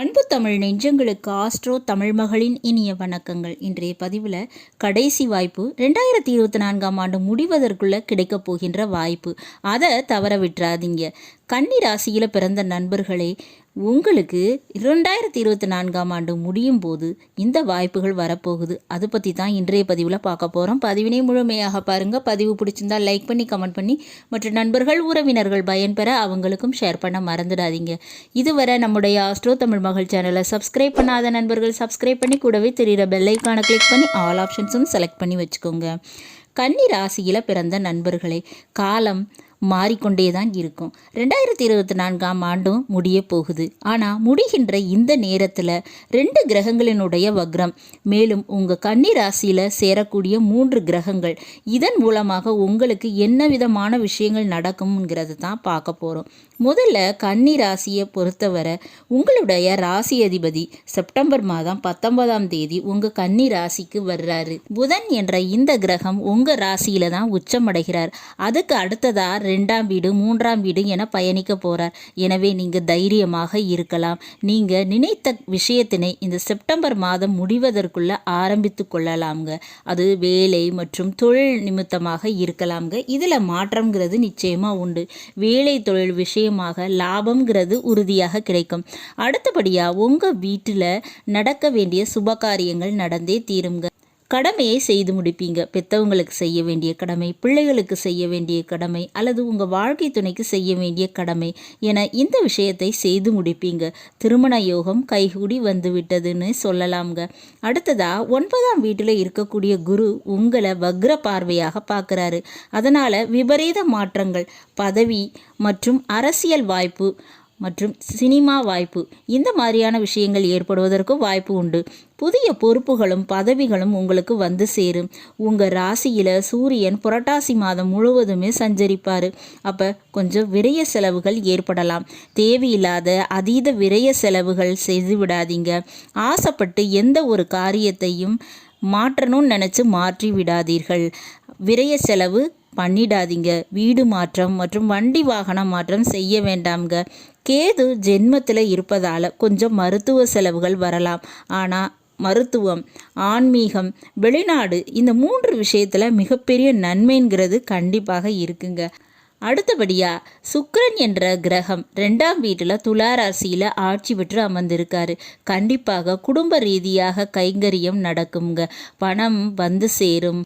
அன்பு தமிழ் நெஞ்சங்களுக்கு ஆஸ்ட்ரோ தமிழ் மகளின் இனிய வணக்கங்கள். இன்றைய பதிவில் கடைசி வாய்ப்பு ரெண்டாயிரத்தி இருபத்தி நான்காம் ஆண்டு முடிவதற்குள்ளே கிடைக்கப் போகின்ற வாய்ப்பு. அதை தவற விட்டுறாதீங்க கன்னி ராசியில் பிறந்த நண்பர்களே உங்களுக்கு இரண்டாயிரத்தி இருபத்தி நான்காம் ஆண்டு முடியும் போது இந்த வாய்ப்புகள் வரப்போகுது. அதை பற்றி தான் இன்றைய பதிவில் பார்க்க போகிறோம் பதிவினை முழுமையாக பாருங்கள் பதிவு பிடிச்சிருந்தா லைக் பண்ணி கமெண்ட் பண்ணி மற்ற நண்பர்கள் உறவினர்கள் பயன்பெற அவங்களுக்கும் ஷேர் பண்ண மறந்துடாதீங்க. இதுவரை நம்முடைய ஆஸ்ட்ரோ தமிழ் மகள் சேனலை சப்ஸ்கிரைப் பண்ணாத நண்பர்கள் சப்ஸ்கிரைப் பண்ணி கூடவே தெரிகிற பெல்லைக்கான கிளிக் பண்ணி ஆல் ஆப்ஷன்ஸும் செலக்ட் பண்ணி வச்சுக்கோங்க. கன்னி ராசியில் பிறந்த நண்பர்களே காலம் மாறிக்கொண்டே தான் இருக்கும். ரெண்டாயிரத்தி இருபத்தி நான்காம் ஆண்டும் முடிய போகுது. ஆனால் முடிகின்ற இந்த நேரத்தில் ரெண்டு கிரகங்களினுடைய வக்ரம் மேலும் உங்கள் கன்னி ராசியில் சேரக்கூடிய மூன்று கிரகங்கள் இதன் மூலமாக உங்களுக்கு என்ன விதமான விஷயங்கள் நடக்கும்ங்கிறது தான் பார்க்க போகிறோம் முதல்ல கன்னி ராசியை பொறுத்தவரை உங்களுடைய ராசி அதிபதி செப்டம்பர் மாதம் பத்தொன்பதாம் தேதி உங்கள் கன்னி ராசிக்கு வர்றாரு. புதன் என்ற இந்த கிரகம் உங்கள் ராசியில் தான் உச்சமடைகிறார். அதுக்கு அடுத்ததாக ரெண்டாம் வீடு மூன்றாம் வீடு என பயணிக்க போகிறார் எனவே நீங்கள் தைரியமாக இருக்கலாம். நீங்கள் நினைத்த விஷயத்தினை இந்த செப்டம்பர் மாதம் முடிவதற்குள்ள ஆரம்பித்து கொள்ளலாம்ங்க. அது வேலை மற்றும் தொழில் நிமித்தமாக இருக்கலாம்ங்க. இதில் மாற்றம்ங்கிறது நிச்சயமாக உண்டு. வேலை தொழில் விஷயமாக லாபம்ங்கிறது உறுதியாக கிடைக்கும். அடுத்தபடியாக உங்கள் வீட்டில் நடக்க வேண்டிய சுபகாரியங்கள் நடந்தே தீருங்க கடமையை செய்து முடிப்பீங்க. பெற்றவங்களுக்கு செய்ய வேண்டிய கடமை பிள்ளைகளுக்கு செய்ய வேண்டிய கடமை அல்லது உங்கள் வாழ்க்கை துணைக்கு செய்ய வேண்டிய கடமை என இந்த விஷயத்தை செய்து முடிப்பீங்க. திருமண யோகம் கைகூடி வந்துவிட்டதுன்னு சொல்லலாம்ங்க. அடுத்ததாக ஒன்பதாம் வீட்டில் இருக்கக்கூடிய குரு உங்களை வக்ர பார்வையாக பார்க்குறாரு. அதனால் விபரீத மாற்றங்கள் பதவி மற்றும் அரசியல் வாய்ப்பு மற்றும் சினிமா வாய்ப்பு. இந்த மாதிரியான விஷயங்கள் ஏற்படுவதற்கும் வாய்ப்பு உண்டு. புதிய பொறுப்புகளும் பதவிகளும் உங்களுக்கு வந்து சேரும். உங்கள் ராசியில் சூரியன் புரட்டாசி மாதம் முழுவதுமே சஞ்சரிப்பார். அப்போ கொஞ்சம் விரய செலவுகள் ஏற்படலாம். தேவையில்லாத அதீத விரய செலவுகள் செய்து விடாதீங்க. ஆசைப்பட்டு எந்த ஒரு காரியத்தையும் மாற்றணும்னு நினச்சி மாற்றி விடாதீர்கள். விரய செலவு பண்ணிடாதீங்க. வீடு மாற்றம் மற்றும் வண்டி வாகனம் மாற்றம் செய்ய வேண்டாம்ங்க. கேது ஜென்மத்தில் இருப்பதால் கொஞ்சம் மருத்துவ செலவுகள் வரலாம். ஆனால் மருத்துவம் ஆன்மீகம் வெளிநாடு இந்த மூன்று விஷயத்தில் மிகப்பெரிய நன்மைங்கிறது கண்டிப்பாக இருக்குங்க. அடுத்தபடியாக சுக்கரன் என்ற கிரகம் ரெண்டாம் வீட்டில் துலா ராசியில் ஆட்சி பெற்று அமர்ந்திருக்காரு. கண்டிப்பாக குடும்ப ரீதியாக கைங்கரியம் நடக்குங்க பணம் வந்து சேரும்.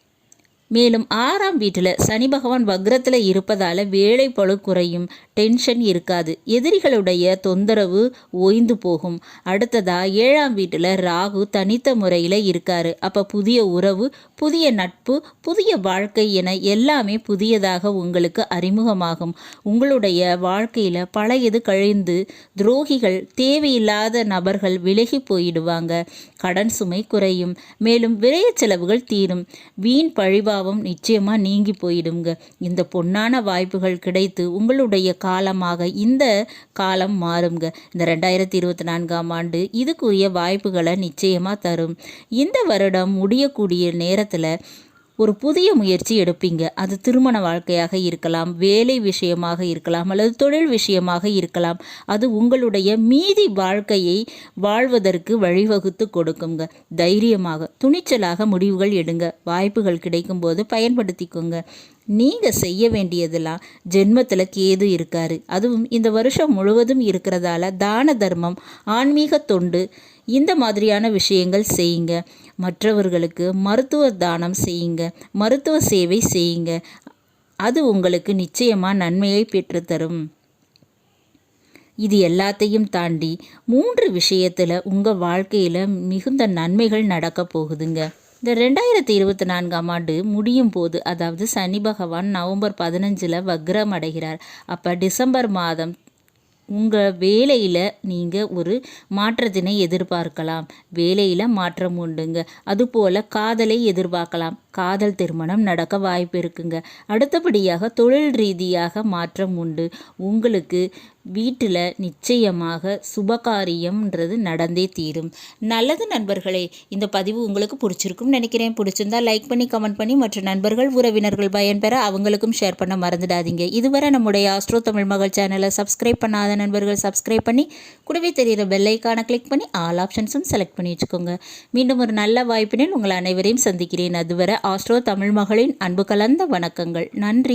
மேலும் ஆறாம் வீட்டில் சனி பகவான் வக்ரத்தில் இருப்பதால் வேலை பழு குறையும் டென்ஷன் இருக்காது. எதிரிகளுடைய தொந்தரவு ஓய்ந்து போகும். அடுத்ததாக ஏழாம் வீட்டில் ராகு தனித்த முறையில் இருக்காரு. அப்போ புதிய உறவு புதிய நட்பு புதிய வாழ்க்கை என எல்லாமே புதியதாக உங்களுக்கு அறிமுகமாகும். உங்களுடைய வாழ்க்கையில் பழையது கழிந்து துரோகிகள் தேவையில்லாத நபர்கள் விலகி போயிடுவாங்க. கடன் சுமை குறையும். மேலும் விரைய செலவுகள் தீரும். வீண் பாவம் நிச்சயமாக நீங்கி போயிடுங்க. இந்த பொன்னான வாய்ப்புகள் கிடைத்து உங்களுடைய காலமாக இந்த காலம் மாறுங்க. இந்த ரெண்டாயிரத்தி இருபத்தி நான்காம் ஆண்டு இதுக்குரிய வாய்ப்புகளை நிச்சயமாக தரும். இந்த வருடம் முடியக்கூடிய நேரத்தில் ஒரு புதிய முயற்சி எடுப்பீங்க. அது திருமண வாழ்க்கையாக இருக்கலாம் வேலை விஷயமாக இருக்கலாம் அல்லது தொழில் விஷயமாக இருக்கலாம். அது உங்களுடைய மீதி வாழ்க்கையை வாழ்வதற்கு வழிவகுத்து கொடுக்குங்க. தைரியமாக துணிச்சலாக முடிவுகள் எடுங்க. வாய்ப்புகள் கிடைக்கும்போது பயன்படுத்திக்கோங்க. நீங்கள் செய்ய வேண்டியதெல்லாம் ஜென்மத்தில் கேது இருக்காரு. அதுவும் இந்த வருஷம் முழுவதும் இருக்கிறதால தான தர்மம் ஆன்மீக தொண்டு இந்த மாதிரியான விஷயங்கள் செய்யுங்க. மற்றவர்களுக்கு மருத்துவ தானம் செய்யுங்க. மருத்துவ சேவை செய்யுங்க. அது உங்களுக்கு நிச்சயமாக நன்மையை பெற்றுத்தரும். இது எல்லாத்தையும் தாண்டி மூன்று விஷயத்தில் உங்கள் வாழ்க்கையில் மிகுந்த நன்மைகள் நடக்க போகுதுங்க. இந்த ரெண்டாயிரத்தி இருபத்தி நான்காம் ஆண்டு முடியும் போது அதாவது சனி பகவான் நவம்பர் பதினஞ்சில் வக்ரம் அடைகிறார். அப்போ டிசம்பர் மாதம் உங்கள் வேலையில் நீங்கள் ஒரு மாற்றத்தினை எதிர்பார்க்கலாம். வேலையில் மாற்றம் உண்டுங்க. அதுபோல் காதலை எதிர்பார்க்கலாம். காதல் திருமணம் நடக்க வாய்ப்பு இருக்குங்க. அடுத்தபடியாக தொழில் ரீதியாக மாற்றம் உண்டு. உங்களுக்கு வீட்டில் நிச்சயமாக சுபகாரியம்ன்றது நடந்தே தீரும். நல்லது நண்பர்களே இந்த பதிவு உங்களுக்கு பிடிச்சிருக்கும்னு நினைக்கிறேன். பிடிச்சிருந்தா லைக் பண்ணி கமெண்ட் பண்ணி மற்ற நண்பர்கள் உறவினர்கள் பயன்பெற அவங்களுக்கும் ஷேர் பண்ண மறந்துடாதீங்க. இதுவரை நம்முடைய ஆஸ்ட்ரோ தமிழ் மகள் சேனலை சப்ஸ்கிரைப் பண்ணாத நண்பர்கள் சப்ஸ்கிரைப் பண்ணி கூடவே தெரிகிற பெல்லைக்கான கிளிக் பண்ணி ஆல் ஆப்ஷன்ஸும் செலக்ட் பண்ணி வச்சுக்கோங்க. மீண்டும் ஒரு நல்ல வாய்ப்பினில் உங்கள் அனைவரையும் சந்திக்கிறேன். அதுவரை ஆஸ்ட்ரோ தமிழ் மகளின் அன்பு கலந்த வணக்கங்கள். நன்றி.